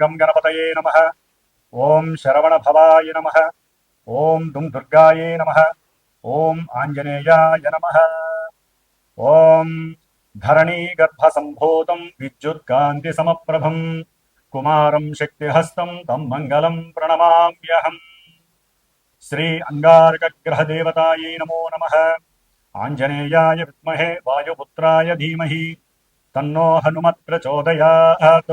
గం గణపతయే నమ ఓం శరవణభవాయ నమ ఓం దుం దుర్గాయే నమ ఓం ఆంజనేయాయ నమ ఓం ధరణీగర్భసంభూతం విద్యుత్కాంతిసమప్రభం కుమారం శక్తిహస్తం తం మంగళం ప్రణమామ్యహం శ్రీ అంగారకగ్రహదేవతాయై నమో నమ ఆంజనేయాయ విద్మహే వాయుపుత్రాయ ధీమహి తన్నో హనుమత్ ప్రచోదయాత్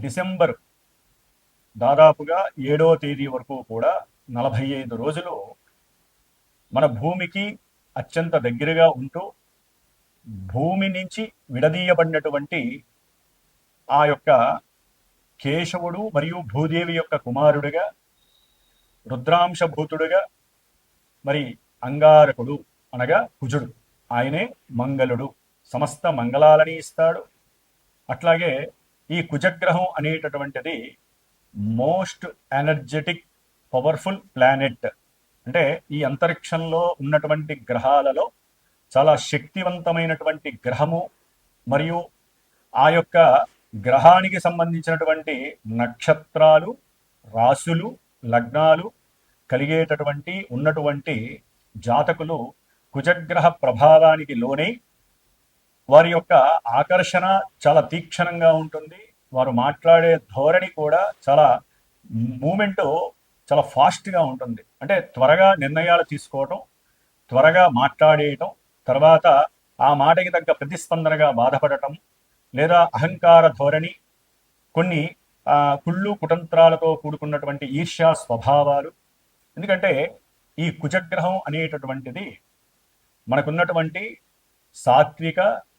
డిసెంబర్ దాదాపుగా ఏడో తేదీ వరకు కూడా నలభై ఐదు రోజులు మన భూమికి అత్యంత దగ్గరగా ఉంటూ భూమి నుంచి విడదీయబడినటువంటి ఆ యొక్క కేశవుడు మరియు భూదేవి యొక్క కుమారుడిగా రుద్రాంశభూతుడుగా మరి అంగారకుడు అనగా కుజుడు. ఆయనే మంగళుడు. సమస్త మంగళాలని ఇస్తాడు. అట్లాగే ఈ కుజగ్రహం అనేటటువంటిది మోస్ట్ ఎనర్జెటిక్ పవర్ఫుల్ ప్లానెట్. అంటే ఈ అంతరిక్షంలో ఉన్నటువంటి గ్రహాలలో చాలా శక్తివంతమైనటువంటి గ్రహము మరియు ఆ యొక్క గ్రహానికి సంబంధించినటువంటి నక్షత్రాలు రాసులు లగ్నాలు కలిగేటటువంటి ఉన్నటువంటి జాతకులు కుజగ్రహ ప్రభావానికి లోనై వారి యొక్క ఆకర్షణ చాలా తీక్షణంగా ఉంటుంది. వారు మాట్లాడే ధోరణి కూడా చాలా మూమెంట్ చాలా ఫాస్ట్గా ఉంటుంది. అంటే త్వరగా నిర్ణయాలు తీసుకోవటం త్వరగా మాట్లాడేయటం తర్వాత ఆ మాటకి తగ్గ ప్రతిస్పందనగా బాధపడటం లేదా అహంకార ధోరణి కొన్ని కుళ్ళు కుటంత్రాలతో కూడుకున్నటువంటి ఈర్ష్యా స్వభావాలు. ఎందుకంటే ఈ కుజగ్రహం అనేటటువంటిది మనకున్నటువంటి సాత్విక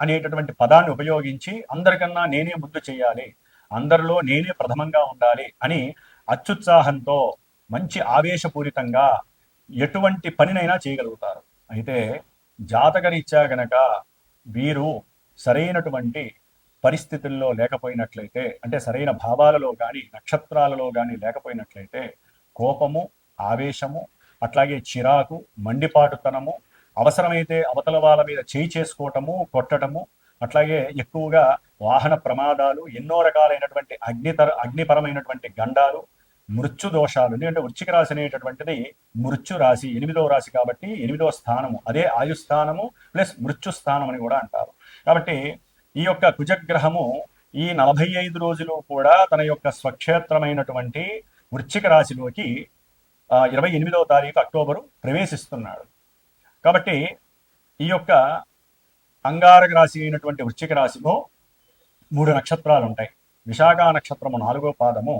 అనేటటువంటి పదాన్ని ఉపయోగించి అందరికన్నా నేనే ముందు చేయాలి అందరిలో నేనే ప్రథమంగా ఉండాలి అని అత్యుత్సాహంతో మంచి ఆవేశపూరితంగా ఎటువంటి పనినైనా చేయగలుగుతారు. అయితే జాతకరీత్యా గనక వీరు సరైనటువంటి పరిస్థితుల్లో లేకపోయినట్లయితే అంటే సరైన భావాలలో కానీ నక్షత్రాలలో కానీ లేకపోయినట్లయితే కోపము ఆవేశము అట్లాగే చిరాకు మండిపాటుతనము అవసరమైతే అవతల వాళ్ళ మీద చేయి చేసుకోవటము కొట్టటము అట్లాగే ఎక్కువగా వాహన ప్రమాదాలు ఎన్నో రకాలైనటువంటి అగ్నితర అగ్నిపరమైనటువంటి గండాలు మృత్యు దోషాలు ఎందుకంటే వృచ్చిక రాశి అనేటటువంటిది మృత్యు రాశి ఎనిమిదో రాశి కాబట్టి ఎనిమిదో స్థానము అదే ఆయుస్థానము ప్లస్ మృత్యు స్థానం అని కూడా అంటారు. కాబట్టి ఈ యొక్క కుజగ్రహము ఈ నలభై ఐదు రోజులు కూడా తన యొక్క స్వక్షేత్రమైనటువంటి వృచ్చిక రాశిలోకి ఇరవై ఎనిమిదవ తారీఖు అక్టోబరు ప్రవేశిస్తున్నాడు. కాబట్టి ఈ యొక్క అంగారక రాశి అయినటువంటి వృశ్చిక రాశిలో మూడు నక్షత్రాలు ఉంటాయి విశాఖ నక్షత్రము నాలుగో పాదము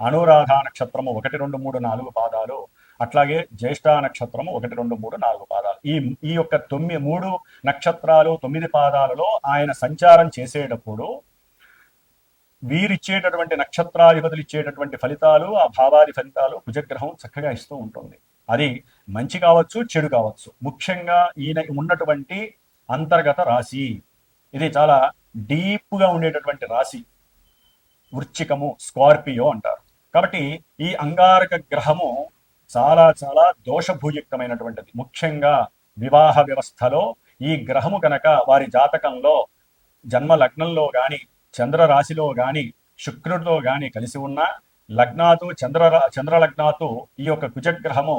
అనురాధ నక్షత్రము ఒకటి రెండు మూడు నాలుగు పాదాలు అట్లాగే జ్యేష్ఠ నక్షత్రము ఒకటి రెండు మూడు నాలుగు పాదాలు. ఈ ఈ యొక్క తొమ్మిది మూడు నక్షత్రాలు తొమ్మిది పాదాలలో ఆయన సంచారం చేసేటప్పుడు వీరిచ్చేటటువంటి నక్షత్రాధిపతులు ఇచ్చేటటువంటి ఫలితాలు ఆ భావాది ఫలితాలు కుజగ్రహం చక్కగా ఇస్తూ ఉంటుంది. అది మంచి కావచ్చు చెడు కావచ్చు. ముఖ్యంగా ఈయన ఉన్నటువంటి అంతర్గత రాశి. ఇది చాలా డీప్గా ఉండేటటువంటి రాశి. వృచ్చికము స్కార్పియో అంటారు. కాబట్టి ఈ అంగారక గ్రహము చాలా చాలా దోషభూయుక్తమైనటువంటిది ముఖ్యంగా వివాహ వ్యవస్థలో ఈ గ్రహము కనుక వారి జాతకంలో జన్మ లగ్నంలో కానీ చంద్ర రాశిలో కానీ శుక్రుడితో కానీ కలిసి ఉన్న లగ్నాతు చంద్ర చంద్రలగ్నాతు ఈ యొక్క కుజగ్రహము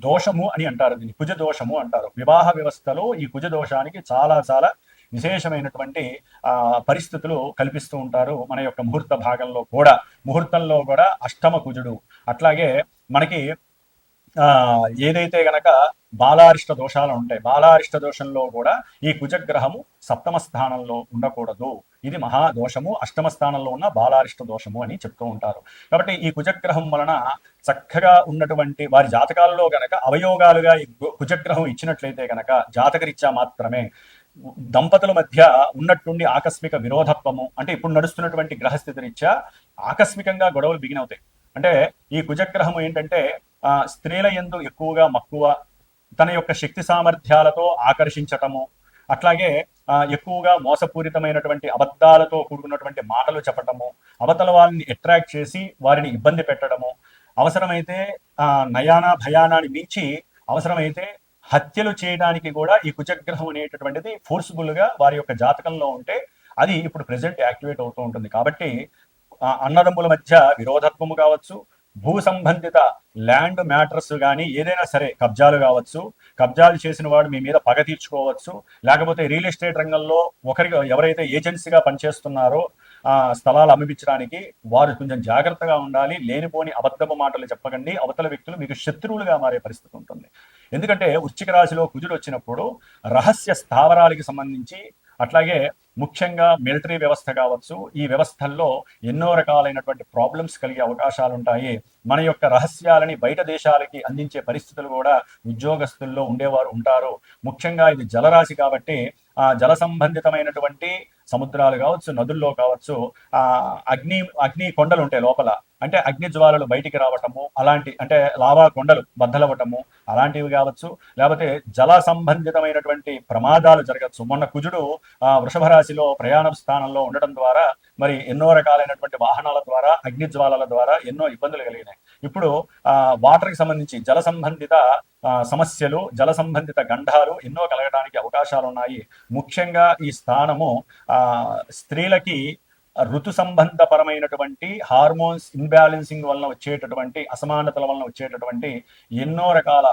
దోషము అని అంటారు దీన్ని. కుజ దోషము అంటారు. వివాహ వ్యవస్థలో ఈ కుజ దోషానికి చాలా చాలా విశేషమైనటువంటి పరిస్థితులు కల్పిస్తూ ఉంటారు మన యొక్క ముహూర్త భాగంలో కూడా. ముహూర్తంలో కూడా అష్టమ కుజుడు. అట్లాగే మనకి ఏదైతే గనక బాలారిష్ట దోషాలు ఉంటాయి. బాలారిష్ట దోషంలో కూడా ఈ కుజగ్రహము సప్తమ స్థానంలో ఉండకూడదు. ఇది మహాదోషము. అష్టమ స్థానంలో ఉన్న బాలారిష్ట దోషము అని చెప్తూ ఉంటారు. కాబట్టి ఈ కుజగ్రహం వలన చక్కగా ఉన్నటువంటి వారి జాతకాలలో గనక అవయోగాలుగా ఈ కుజగ్రహం ఇచ్చినట్లయితే గనక జాతకరీత్యా మాత్రమే దంపతుల మధ్య ఉన్నట్టుండి ఆకస్మిక విరోధత్వము అంటే ఇప్పుడు నడుస్తున్నటువంటి గ్రహస్థితి రీత్యా ఆకస్మికంగా గొడవలు బిగినవుతాయి. అంటే ఈ కుజగ్రహం ఏంటంటే స్త్రీల ఎందు ఎక్కువగా మక్కువ తన యొక్క శక్తి సామర్థ్యాలతో ఆకర్షించటము అట్లాగే ఎక్కువగా మోసపూరితమైనటువంటి అబద్ధాలతో కూడుకున్నటువంటి మాటలు చెప్పటము అవతల వాళ్ళని అట్రాక్ట్ చేసి వారిని ఇబ్బంది పెట్టడము అవసరమైతే నయానా భయానాన్ని మించి అవసరమైతే హత్యలు చేయడానికి కూడా ఈ కుజగ్రహం అనేటటువంటిది ఫోర్స్ఫుల్గా వారి యొక్క జాతకంలో ఉంటే అది ఇప్పుడు ప్రజెంట్ యాక్టివేట్ అవుతూ ఉంటుంది. కాబట్టి అన్నదమ్ముల మధ్య విరోధత్వము కావచ్చు భూ సంబంధిత ల్యాండ్ మ్యాటర్స్ కానీ ఏదైనా సరే కబ్జాలు కావచ్చు కబ్జాలు చేసిన వాడు మీ మీద పగ తీర్చుకోవచ్చు లేకపోతే రియల్ ఎస్టేట్ రంగంలో ఒకరికి ఎవరైతే ఏజెన్సీగా పనిచేస్తున్నారో ఆ స్థలాలు అమ్మిపించడానికి వారు కొంచెం జాగ్రత్తగా ఉండాలి. లేనిపోని అబద్ధపు మాటలు చెప్పకండి. అవతల వ్యక్తులు మీకు శత్రువులుగా మారే పరిస్థితి ఉంటుంది. ఎందుకంటే వృశ్చిక రాశిలో కుజుడు వచ్చినప్పుడు రహస్య స్థావరాలకి సంబంధించి అట్లాగే ముఖ్యంగా మిలిటరీ వ్యవస్థ కావచ్చు ఈ వ్యవస్థల్లో ఎన్నో రకాలైనటువంటి ప్రాబ్లమ్స్ కలిగే అవకాశాలు ఉంటాయి మన యొక్క రహస్యాలని బయట దేశాలకి అందించే పరిస్థితులు కూడా ఉద్యోగస్తుల్లో ఉండేవారు ఉంటారు. ముఖ్యంగా ఇది జలరాశి కాబట్టి ఆ జల సంబంధితమైనటువంటి సముద్రాలు కావచ్చు నదుల్లో కావచ్చు ఆ అగ్ని అగ్ని కొండలు ఉంటాయి లోపల. అంటే అగ్ని జ్వాలలు బయటికి రావటము అలాంటి అంటే లావా కొండలు బద్దలవ్వటము అలాంటివి కావచ్చు. లేకపోతే జల సంబంధితమైనటువంటి ప్రమాదాలు జరగచ్చు. మొన్న కుజుడు ఆ వృషభ రాశిలో ప్రయాణ స్థానంలో ఉండటం ద్వారా మరి ఎన్నో రకాలైనటువంటి వాహనాల ద్వారా అగ్ని జ్వాలల ద్వారా ఎన్నో ఇబ్బందులు కలిగినాయి. ఇప్పుడు ఆ వాటర్కి సంబంధించి జల సంబంధిత సమస్యలు జల సంబంధిత గంధాలు ఎన్నో కలగడానికి అవకాశాలు ఉన్నాయి ముఖ్యంగా ఈ స్థానము ఆ స్త్రీలకి ఋతు సంబంధపరమైనటువంటి హార్మోన్స్ ఇన్బ్యాలెన్సింగ్ వలన వచ్చేటటువంటి అసమానతల వలన వచ్చేటటువంటి ఎన్నో రకాల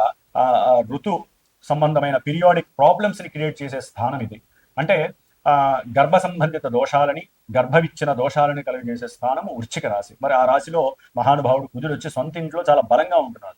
ఋతు సంబంధమైన పీరియాడిక్ ప్రాబ్లమ్స్ని క్రియేట్ చేసే స్థానం ఇది. అంటే గర్భ సంబంధిత దోషాలని గర్భవిచ్చిన దోషాలని కలిగజేసే స్థానము వృశ్చిక రాశి. మరి ఆ రాశిలో మహానుభావుడు కుజుడు వచ్చి సొంత ఇంట్లో చాలా బలంగా ఉంటున్నాడు.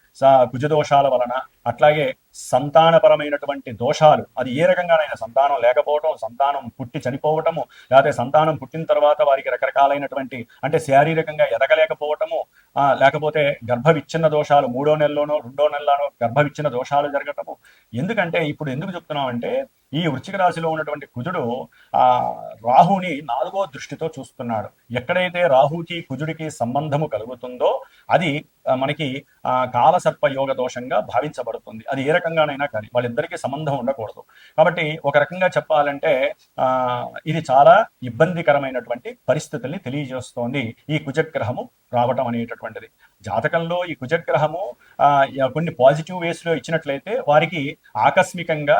కుజదోషాల వలన అట్లాగే సంతానపరమైనటువంటి దోషాలు అది ఏ రకంగానైనా సంతానం లేకపోవటం సంతానం పుట్టి చనిపోవటము లేకపోతే సంతానం పుట్టిన తర్వాత వారికి రకరకాలైనటువంటి అంటే శారీరకంగా ఎదగలేకపోవటము లేకపోతే గర్భ విచ్ఛిన్న దోషాలు మూడో నెలలోనో రెండో నెలలోనో గర్భవిచ్ఛిన్న దోషాలు జరగటము ఎందుకంటే ఇప్పుడు ఎందుకు చెప్తున్నాం అంటే ఈ వృశ్చిక రాశిలో ఉన్నటువంటి కుజుడు ఆ రాహుని నాలుగో దృష్టితో చూస్తున్నాడు. ఎక్కడైతే రాహుకి కుజుడికి సంబంధము కలుగుతుందో అది మనకి ఆ కాలసర్ప యోగ దోషంగా భావించబడుతుంది. అది ఏ రకంగానైనా కానీ వాళ్ళిద్దరికీ సంబంధం ఉండకూడదు. కాబట్టి ఒక రకంగా చెప్పాలంటే ఆ ఇది చాలా ఇబ్బందికరమైనటువంటి పరిస్థితుల్ని తెలియజేస్తోంది ఈ కుజగ్రహము రావటం అనేటటువంటిది. జాతకంలో ఈ కుజగ్రహము కొన్ని పాజిటివ్ వేస్లో ఇచ్చినట్లయితే వారికి ఆకస్మికంగా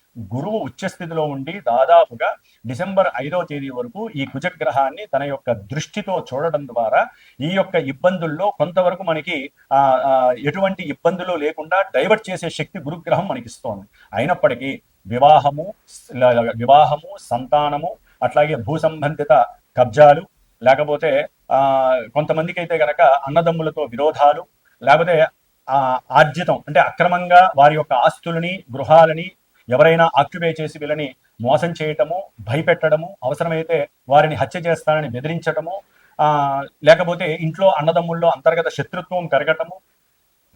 గురువు ఉచ్చస్థితిలో ఉండి దాదాపుగా డిసెంబర్ ఐదో తేదీ వరకు ఈ కుజగ్రహాన్ని తన యొక్క దృష్టితో చూడడం ద్వారా ఈ యొక్క ఇబ్బందుల్లో కొంతవరకు మనకి ఆ, ఎటువంటి ఇబ్బందులు లేకుండా డైవర్ట్ చేసే శక్తి గురుగ్రహం మనకి ఇస్తోంది అయినప్పటికీ వివాహము వివాహము సంతానము అట్లాగే భూ సంబంధిత కబ్జాలు లేకపోతే ఆ కొంతమందికి అయితే గనక అన్నదమ్ములతో విరోధాలు లేకపోతే ఆ ఆర్జితం అంటే అక్రమంగా వారి యొక్క ఆస్తులని గృహాలని ఎవరైనా ఆక్యుపై చేసి వీళ్ళని మోసం చేయటము భయపెట్టడము అవసరమైతే వారిని హత్య చేస్తానని బెదిరించటము లేకపోతే ఇంట్లో అన్నదమ్ముల్లో అంతర్గత శత్రుత్వం పెరగటము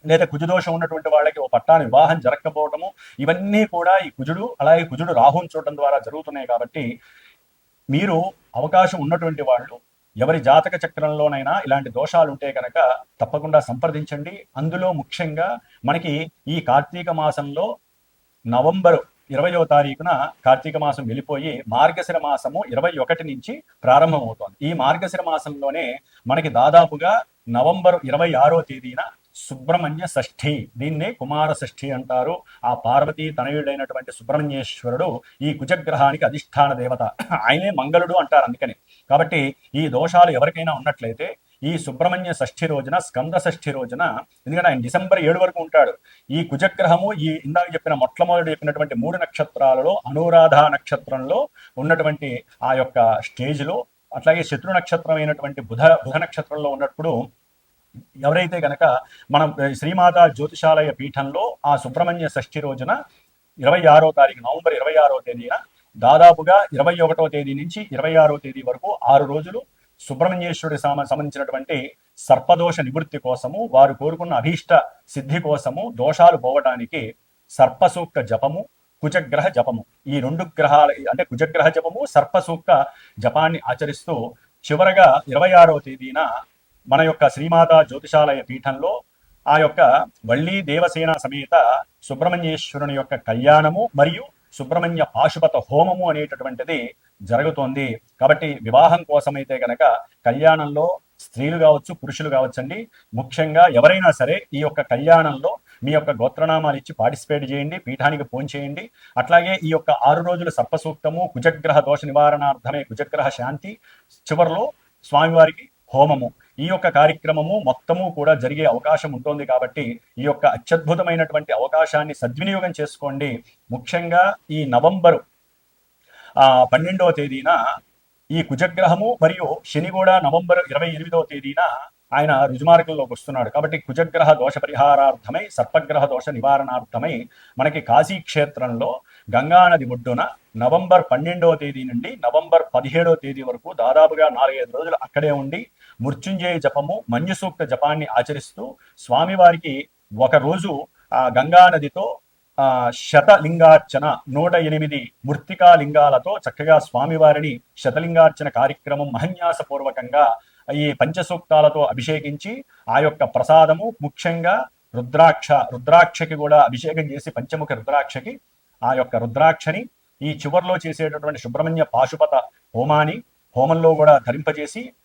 లేదా కుజుదోషం ఉన్నటువంటి వాళ్ళకి ఓ పట్టాన వివాహం జరగకపోవటము ఇవన్నీ కూడా ఈ కుజుడు అలాగే కుజుడు రాహుని చూడటం ద్వారా జరుగుతున్నాయి కాబట్టి మీరు అవకాశం ఉన్నటువంటి వాళ్ళు ఎవరి జాతక చక్రంలోనైనా ఇలాంటి దోషాలు ఉంటే కనుక తప్పకుండా సంప్రదించండి. అందులో ముఖ్యంగా మనకి ఈ కార్తీక మాసంలో నవంబరు ఇరవయో తారీఖున కార్తీక మాసం వెళ్ళిపోయి మార్గశిర మాసము ఇరవై ఒకటి నుంచి ప్రారంభమవుతోంది. ఈ మార్గశిర మాసంలోనే మనకి దాదాపుగా నవంబర్ ఇరవై ఆరో తేదీన సుబ్రహ్మణ్య షష్ఠి. దీన్నే కుమార షష్ఠి అంటారు. ఆ పార్వతీ తనయుడైనటువంటి సుబ్రహ్మణ్యేశ్వరుడు ఈ కుజగ్రహానికి అధిష్టాన దేవత. ఆయనే మంగళుడు అంటారు అందుకని. కాబట్టి ఈ దోషాలు ఎవరికైనా ఉన్నట్లయితే ఈ సుబ్రహ్మణ్య షష్ఠి రోజున స్కంద షష్ఠి రోజున ఎందుకంటే ఆయన డిసెంబర్ ఏడు వరకు ఉంటాడు. ఈ కుజగ్రహము ఈ ఇందాక చెప్పిన మొట్టమొదటి చెప్పినటువంటి మూడు నక్షత్రాలలో అనురాధ నక్షత్రంలో ఉన్నటువంటి ఆ యొక్క స్టేజ్లో అట్లాగే శత్రు నక్షత్రం అయినటువంటి బుధ బుధ నక్షత్రంలో ఉన్నప్పుడు ఎవరైతే గనక మనం ఏ, శ్రీమాత జ్యోతిషాలయ పీఠంలో ఆ సుబ్రహ్మణ్య షష్ఠి రోజున ఇరవై ఆరో తారీఖు నవంబర్ ఇరవై ఆరో తేదీన దాదాపుగా ఇరవై ఒకటో తేదీ నుంచి ఇరవై ఆరో తేదీ వరకు ఆరు రోజులు సుబ్రహ్మణ్యేశ్వరుడి సంబంధించినటువంటి సర్పదోష నివృత్తి కోసము వారు కోరుకున్న అభీష్ట సిద్ధి కోసము దోషాలు పోవటానికి సర్పసూక్త జపము కుజగ్రహ జపము. ఈ రెండు గ్రహాల అంటే కుజగ్రహ జపము సర్పసూక్త జపాన్ని ఆచరిస్తూ చివరగా ఇరవై ఆరో తేదీన మన యొక్క శ్రీమాత జ్యోతిషాలయ పీఠంలో ఆ యొక్క వళ్ళీ దేవసేన సమేత సుబ్రహ్మణ్యేశ్వరుని యొక్క కళ్యాణము మరియు సుబ్రహ్మణ్య పాశుపత హోమము అనేటటువంటిది జరుగుతోంది. కాబట్టి వివాహం కోసమైతే గనక కళ్యాణంలో స్త్రీలు కావచ్చు పురుషులు కావచ్చండి. ముఖ్యంగా ఎవరైనా సరే ఈ యొక్క కళ్యాణంలో మీ యొక్క గోత్రనామాలు ఇచ్చి పార్టిసిపేట్ చేయండి పీఠానికి ఫోన్ చేయండి. అట్లాగే ఈ యొక్క ఆరు రోజుల సర్పసూక్తము కుజగ్రహ దోష నివారణార్థమే కుజగ్రహ శాంతి చివరిలో స్వామివారికి హోమము. ఈ యొక్క కార్యక్రమము మొత్తము కూడా జరిగే అవకాశం ఉంటుంది కాబట్టి ఈ యొక్క అత్యద్భుతమైనటువంటి అవకాశాన్ని సద్వినియోగం చేసుకోండి. ముఖ్యంగా ఈ నవంబరు ఆ పన్నెండవ తేదీన ఈ కుజగ్రహము మరియు శని కూడా నవంబర్ ఇరవై ఎనిమిదవ తేదీన ఆయన రుజుమార్గంలోకి వస్తున్నాడు. కాబట్టి కుజగ్రహ దోష పరిహారార్థమై సర్పగ్రహ దోష నివారణార్థమై మనకి కాశీ క్షేత్రంలో గంగానది ఒడ్డున నవంబర్ పన్నెండవ తేదీ నుండి నవంబర్ పదిహేడవ తేదీ వరకు దాదాపుగా నాలుగైదు రోజులు అక్కడే ఉండి మృత్యుంజయ జపము మంజుసూక్త జపాన్ని ఆచరిస్తూ స్వామివారికి ఒక రోజు ఆ గంగా నదితో ఆ శతలింగార్చన నూట ఎనిమిది మృత్తికా లింగాలతో చక్కగా స్వామివారిని శతలింగార్చన కార్యక్రమం మహన్యాసపూర్వకంగా ఈ పంచసూక్తాలతో అభిషేకించి ఆ యొక్క ప్రసాదము ముఖ్యంగా రుద్రాక్ష రుద్రాక్షకి కూడా అభిషేకం చేసి పంచముఖ రుద్రాక్షకి ఆ యొక్క రుద్రాక్షని ఈ చివర్లో చేసేటటువంటి సుబ్రహ్మణ్య పాశుపత హోమాని హోమంలో కూడా ధరింపజేసి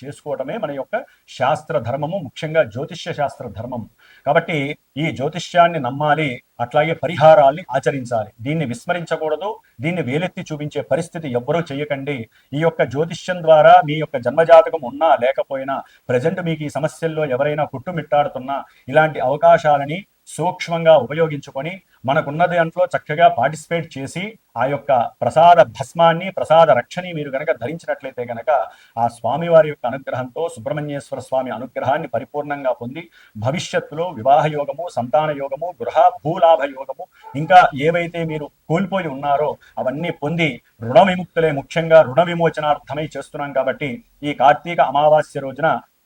చేసుకోవటమే మన యొక్క శాస్త్ర ధర్మము ముఖ్యంగా జ్యోతిష్య శాస్త్ర ధర్మం కాబట్టి ఈ జ్యోతిష్యాన్ని నమ్మాలి అట్లాగే పరిహారాల్ని ఆచరించాలి. దీన్ని విస్మరించకూడదు దీన్ని వేలెత్తి చూపించే పరిస్థితి ఎవ్వరూ చేయకండి. ఈ యొక్క జ్యోతిష్యం ద్వారా మీ యొక్క జన్మజాతకం ఉన్నా లేకపోయినా ప్రజెంట్ మీకు ఈ సమస్యల్లో ఎవరైనా కుట్టుమిట్టాడుతున్నా ఇలాంటి అవకాశాలని సూక్ష్మంగా ఉపయోగించుకొని మనకున్న దాంట్లో చక్కగా పార్టిసిపేట్ చేసి ఆ యొక్క ప్రసాద భస్మాన్ని ప్రసాద రక్షని మీరు గనక ధరించినట్లయితే గనక ఆ స్వామివారి యొక్క అనుగ్రహంతో సుబ్రహ్మణ్యేశ్వర స్వామి అనుగ్రహాన్ని పరిపూర్ణంగా పొంది భవిష్యత్తులో వివాహ యోగము సంతాన యోగము గృహ భూలాభ యోగము ఇంకా ఏవైతే మీరు కోల్పోయి ఉన్నారో అవన్నీ పొంది రుణ విముక్తులే ముఖ్యంగా రుణ విమోచనార్థమై చేస్తున్నాం కాబట్టి ఈ కార్తీక అమావాస్య రోజున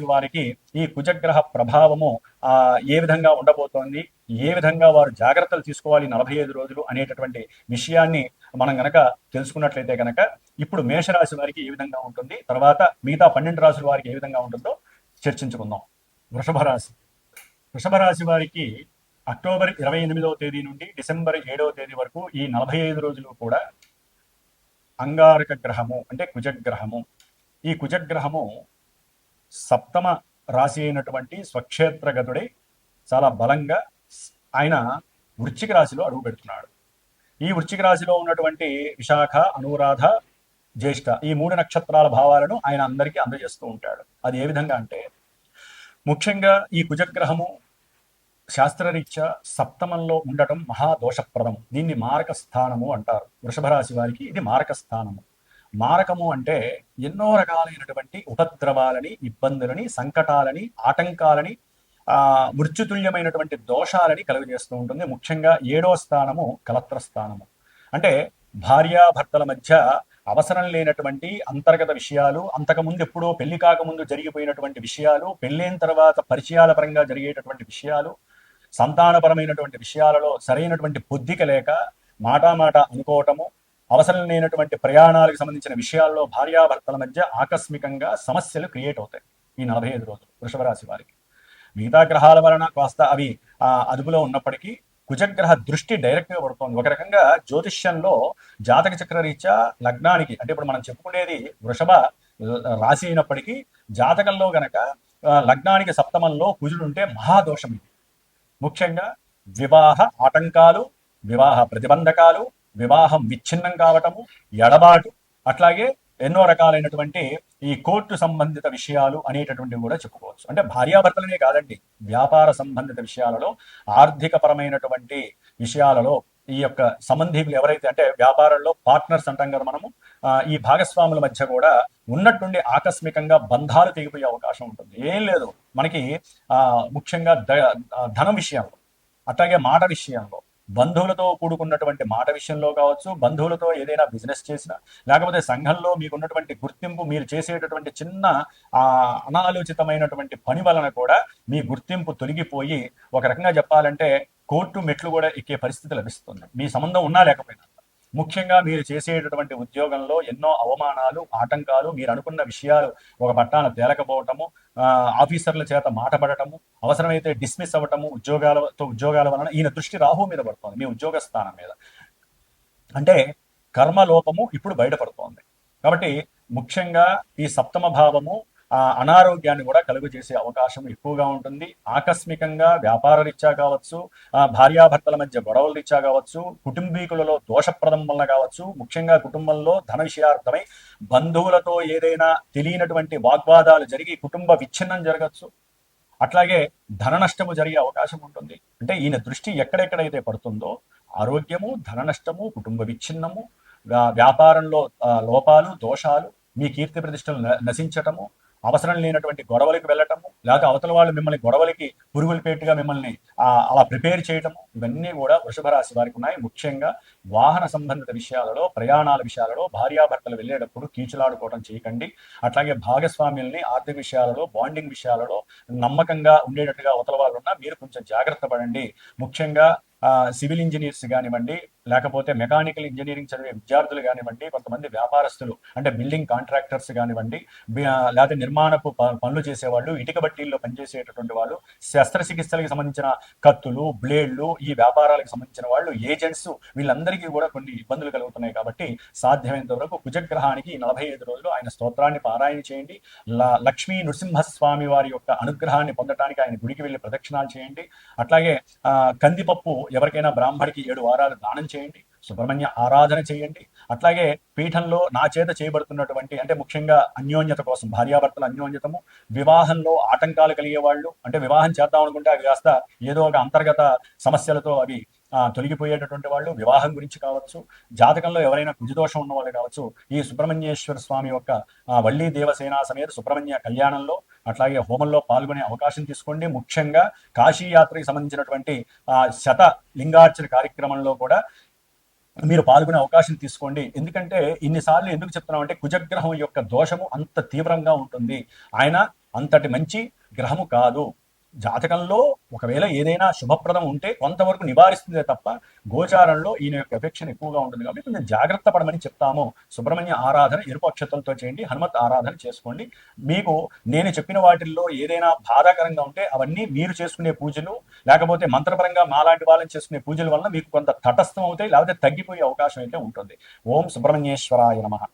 రాశుల వారికి ఈ కుజగ్రహ ప్రభావము ఆ ఏ విధంగా ఉండబోతోంది ఏ విధంగా వారు జాగ్రత్తలు తీసుకోవాలి నలభై ఐదు రోజులు అనేటటువంటి విషయాన్ని మనం గనక తెలుసుకున్నట్లయితే గనక ఇప్పుడు మేషరాశి వారికి ఏ విధంగా ఉంటుంది తర్వాత మిగతా పన్నెండు రాశుల వారికి ఏ విధంగా ఉంటుందో చర్చించుకుందాం. వృషభ రాశి. వృషభ రాశి వారికి అక్టోబర్ ఇరవై ఎనిమిదవ తేదీ నుండి డిసెంబర్ ఏడవ తేదీ వరకు ఈ నలభై ఐదు రోజులు కూడా అంగారక గ్రహము అంటే కుజగ్రహము. ఈ కుజగ్రహము సప్తమ రాశి అయినటువంటి స్వక్షేత్రగతుడై చాలా బలంగా ఆయన వృశ్చిక రాశిలో అడుగు పెడుతున్నాడు. ఈ వృశ్చిక రాశిలో ఉన్నటువంటి విశాఖ అనురాధ జ్యేష్ఠ ఈ మూడు నక్షత్రాల భావాలను ఆయన అందరికీ అందజేస్తూ ఉంటాడు. అది ఏ విధంగా అంటే ముఖ్యంగా ఈ కుజగ్రహము శాస్త్రరీత్యా సప్తమంలో ఉండటం మహాదోషప్రదం దీన్ని మారక స్థానము అంటారు. వృషభ రాశి వారికి ఇది మారక స్థానము మారకము అంటే ఎన్నో రకాలైనటువంటి ఉపద్రవాలని ఇబ్బందులని సంకటాలని ఆటంకాలని ఆ మృత్యుతుల్యమైనటువంటి దోషాలని కలుగజేస్తూ ఉంటుంది. ముఖ్యంగా ఏడో స్థానము కలత్ర స్థానము. అంటే భార్యాభర్తల మధ్య అవసరం లేనటువంటి అంతర్గత విషయాలు అంతకుముందు ఎప్పుడో పెళ్ళి కాకముందు జరిగిపోయినటువంటి విషయాలు పెళ్ళైన తర్వాత పరిచయాల పరంగా జరిగేటటువంటి విషయాలు సంతానపరమైనటువంటి విషయాలలో సరైనటువంటి బుద్ధిక లేక మాటామాట మాట అనుకోవటము అవసరం లేనటువంటి ప్రయాణాలకు సంబంధించిన విషయాల్లో భార్యాభర్తల మధ్య ఆకస్మికంగా సమస్యలు క్రియేట్ అవుతాయి ఈ నలభై ఐదు రోజులు వృషభ రాశి వారికి. మిగతా గ్రహాల వలన కాస్త అవి ఆ, అదుపులో ఉన్నప్పటికీ కుజగ్రహ దృష్టి డైరెక్ట్గా పడుతోంది. ఒక రకంగా జ్యోతిష్యంలో జాతక చక్ర రీత్యా లగ్నానికి అంటే ఇప్పుడు మనం చెప్పుకునేది వృషభ రాశి అయినప్పటికీ జాతకంలో గనక లగ్నానికి సప్తమంలో కుజుడుంటే మహాదోషం ఇది. ముఖ్యంగా వివాహ ఆటంకాలు వివాహ ప్రతిబంధకాలు వివాహం విచ్ఛిన్నం కావటము ఎడబాటు అట్లాగే ఎన్నో రకాలైనటువంటి ఈ కోర్టు సంబంధిత విషయాలు అనేటటువంటివి కూడా చెప్పుకోవచ్చు. అంటే భార్యాభర్తలనే కాదండి వ్యాపార సంబంధిత విషయాలలో ఆర్థిక పరమైనటువంటి విషయాలలో ఈ యొక్క సంబంధీకులు ఎవరైతే అంటే వ్యాపారంలో పార్ట్నర్స్ అంటాం కదా మనము ఈ భాగస్వాముల మధ్య కూడా ఉన్నట్టుండి ఆకస్మికంగా బంధాలు తెగిపోయే అవకాశం ఉంటుంది. ఏం లేదు మనకి ఆ ముఖ్యంగా ధనం విషయంలో అట్లాగే మాట విషయంలో బంధువులతో కూడుకున్నటువంటి మాట విషయంలో కావచ్చు బంధువులతో ఏదైనా బిజినెస్ చేసినా లేకపోతే సంఘంలో మీకు ఉన్నటువంటి గుర్తింపు మీరు చేసేటటువంటి చిన్న ఆ అనాలోచితమైనటువంటి పని వలన కూడా మీ గుర్తింపు తొలగిపోయి ఒక రకంగా చెప్పాలంటే కోర్టు మెట్లు కూడా ఎక్కే పరిస్థితి లభిస్తుంది. మీ సంబంధం ఉన్నా లేకపోయినా. ముఖ్యంగా మీరు చేసేటటువంటి ఉద్యోగంలో ఎన్నో అవమానాలు ఆటంకాలు మీరు అనుకున్న విషయాలు ఒక పట్టాన తేలకపోవటము ఆ, ఆఫీసర్ల చేత మాట పడటము అవసరమైతే డిస్మిస్ అవ్వటము ఉద్యోగాలతో ఉద్యోగాల వలన ఈయన దృష్టి రాహు మీద పడుతోంది మీ ఉద్యోగ స్థానం మీద. అంటే కర్మలోపము ఇప్పుడు బయటపడుతోంది. కాబట్టి ముఖ్యంగా ఈ సప్తమ భావము అనారోగ్యాన్ని కూడా కలుగు చేసే అవకాశం ఎక్కువగా ఉంటుంది. ఆకస్మికంగా వ్యాపార రీత్యా కావచ్చు ఆ భార్యాభర్తల మధ్య గొడవల రీత్యా కావచ్చు కుటుంబీకులలో దోషప్రదం వలన కావచ్చు ముఖ్యంగా కుటుంబంలో ధన విషయార్థమై బంధువులతో ఏదైనా తెలియనటువంటి వాగ్వాదాలు జరిగి కుటుంబ విచ్ఛిన్నం జరగచ్చు. అట్లాగే ధన నష్టము జరిగే అవకాశం ఉంటుంది. అంటే ఈయన దృష్టి ఎక్కడెక్కడైతే పడుతుందో ఆరోగ్యము ధన నష్టము కుటుంబ విచ్ఛిన్నము వ్యాపారంలో లోపాలు దోషాలు మీ కీర్తి ప్రతిష్టలు నశించటము అవసరం లేనటువంటి గొడవలకు వెళ్ళటము లేకపోతే అవతల వాళ్ళు మిమ్మల్ని గొడవలకి పురుగులు పేటుగా మిమ్మల్ని అలా ప్రిపేర్ చేయటము ఇవన్నీ కూడా వృషభ రాశి వారికి ఉన్నాయి. ముఖ్యంగా వాహన సంబంధిత విషయాలలో ప్రయాణాల విషయాలలో భార్యాభర్తలు వెళ్ళేటప్పుడు కీచులాడుకోవడం చేయకండి. అట్లాగే భాగస్వామ్యుల్ని ఆర్థిక విషయాలలో బాండింగ్ విషయాలలో నమ్మకంగా ఉండేటట్టుగా అవతల వాళ్ళు ఉన్నా మీరు కొంచెం జాగ్రత్త పడండి. ముఖ్యంగా సివిల్ ఇంజనీర్స్ కానివ్వండి లేకపోతే మెకానికల్ ఇంజనీరింగ్ చదివే విద్యార్థులు కానివ్వండి కొంతమంది వ్యాపారస్తులు అంటే బిల్డింగ్ కాంట్రాక్టర్స్ కానివ్వండి లేకపోతే నిర్మాణపు ప- పనులు చేసేవాళ్ళు ఇటుక బట్టీల్లో పనిచేసేటటువంటి వాళ్ళు శస్త్రచికిత్సలకు సంబంధించిన కత్తులు బ్లేడ్లు ఈ వ్యాపారాలకు సంబంధించిన వాళ్ళు ఏజెంట్స్ వీళ్ళందరికీ కూడా కొన్ని ఇబ్బందులు కలుగుతున్నాయి కాబట్టి సాధ్యమైనంత వరకు కుజగ్రహానికి నలభై ఐదు రోజులు ఆయన స్తోత్రాన్ని పారాయణ చేయండి. లక్ష్మీ నృసింహస్వామి వారి యొక్క అనుగ్రహాన్ని పొందడానికి ఆయన గుడికి వెళ్ళి ప్రదక్షిణాలు చేయండి. అట్లాగే కందిపప్పు ఎవరికైనా బ్రాహ్మడికి ఏడు వారాలు దానం చేయండి సుబ్రహ్మణ్య ఆరాధన చేయండి. అట్లాగే పీఠంలో నా చేత చేయబడుతున్నటువంటి అంటే ముఖ్యంగా అన్యోన్యత కోసం భార్యాభర్తల అన్యోన్యతము వివాహంలో ఆటంకాలు కలిగే వాళ్ళు అంటే వివాహం చేద్దాం అనుకుంటే అవి కాస్త ఏదో ఒక అంతర్గత సమస్యలతో అవి ఆ, తొలగిపోయేటటువంటి వాళ్ళు వివాహం గురించి కావచ్చు జాతకంలో ఎవరైనా కుజదోషం ఉన్న వాళ్ళు కావచ్చు ఈ సుబ్రహ్మణ్యేశ్వర స్వామి యొక్క ఆ, వల్లి దేవసేన సమేత సుబ్రహ్మణ్య కళ్యాణంలో అట్లాగే హోమంలో పాల్గొనే అవకాశం తీసుకోండి. ముఖ్యంగా కాశీయాత్రకి సంబంధించినటువంటి ఆ శత లింగార్చన కార్యక్రమంలో కూడా మీరు పాల్గొనే అవకాశం తీసుకోండి. ఎందుకంటే ఇన్నిసార్లు ఎందుకు చెప్తున్నాం అంటే కుజగ్రహం యొక్క దోషము అంత తీవ్రంగా ఉంటుంది. ఆయన అంతటి మంచి గ్రహము కాదు. జాతకంలో ఒకవేళ ఏదైనా శుభప్రదం ఉంటే కొంతవరకు నివారిస్తుందే తప్ప గోచారంలో ఈయన యొక్క ఎఫెక్షన్ ఎక్కువగా ఉంటుంది కాబట్టి కొంచెం జాగ్రత్త పడమని చెప్తాము. సుబ్రహ్మణ్య ఆరాధన ఎరుపు అక్షతలతో చేయండి హనుమత్ ఆరాధన చేసుకోండి. మీకు నేను చెప్పిన వాటిల్లో ఏదైనా బాధాకరంగా ఉంటే అవన్నీ మీరు చేసుకునే పూజలు లేకపోతే మంత్రపరంగా మాలాంటి వాళ్ళని చేసుకునే పూజల వల్ల మీకు కొంత తటస్థం అవుతాయి లేకపోతే తగ్గిపోయే అవకాశం అయితే ఉంటుంది. ఓం సుబ్రహ్మణ్యేశ్వరాయ నమ.